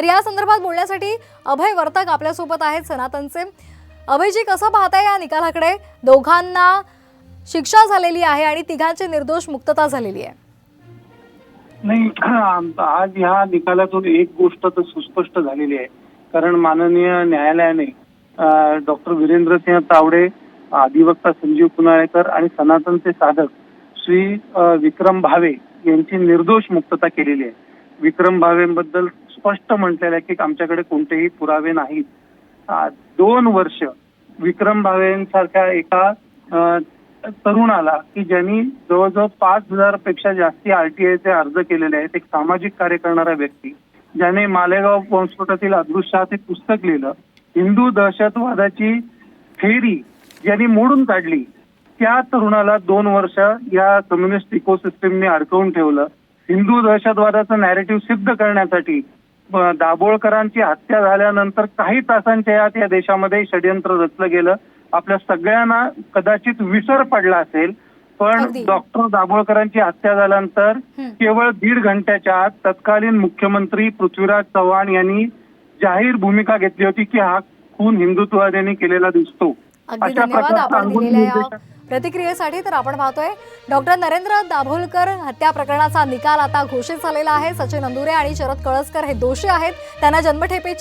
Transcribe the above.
तर या संदर्भात बोलण्यासाठी अभय वर्तक आपल्यासोबत आहेत सनातनचे. अभयजी कसं पाहताय या निकालाकडे? दोघांना शिक्षा झालेली आहे आणि तिघांची निर्दोष मुक्तता झालेली आहे. नाही आज ह्या निकालातून एक गोष्ट तर सुस्पष्ट झालेली आहे. कारण माननीय न्यायालयाने डॉक्टर वीरेंद्रसिंह तावडे अधिवक्ता संजीव पुनाळेकर आणि सनातनचे साधक श्री विक्रम भावे यांची निर्दोष मुक्तता केलेली आहे. विक्रम भावेबद्दल स्पष्ट म्हटलेलं आहे की आमच्याकडे कोणतेही पुरावे नाहीत. दोन वर्ष विक्रम भावेंसारख्या एका तरुणाला की ज्यांनी जवळजवळ पाच हजारपेक्षा जास्ती आरटीआयचे अर्ज केलेले आहेत एक सामाजिक कार्य करणारा व्यक्ती ज्याने मालेगाव बॉम्बस्फोटातील अदृश्यात एक पुस्तक लिहिलं हिंदू दहशतवादाची थेरी ज्यांनी मोडून काढली त्या तरुणाला दोन वर्ष या कम्युनिस्ट इकोसिस्टीमने अडकवून ठेवलं. हिंदू दहशतवादाचं नॅरेटिव्ह सिद्ध करण्यासाठी दाभोळकरांची हत्या झाल्यानंतर काही तासांच्या आत या देशामध्ये षडयंत्र रचलं गेलं आपल्या सगळ्यांना कदाचित विसर पडला असेल पण. डॉक्टर दाभोळकरांची हत्या झाल्यानंतर. केवळ दीड घंट्याच्या आत तत्कालीन मुख्यमंत्री पृथ्वीराज चव्हाण यांनी जाहीर भूमिका घेतली होती की हा खून हिंदुत्ववाद्यांनी केलेला दिसतो अशा धन्यवाद प्रतिक्रियेसाठी तर आपण पाहतोय डॉक्टर नरेंद्र दाभोलकर हत्या प्रकरणाचा निकाल आता घोषित झालेला आहे. सचिन अंदुरे आणि शरद कळसकर हे दोषी आहेत. त्यांना जन्मठेपेची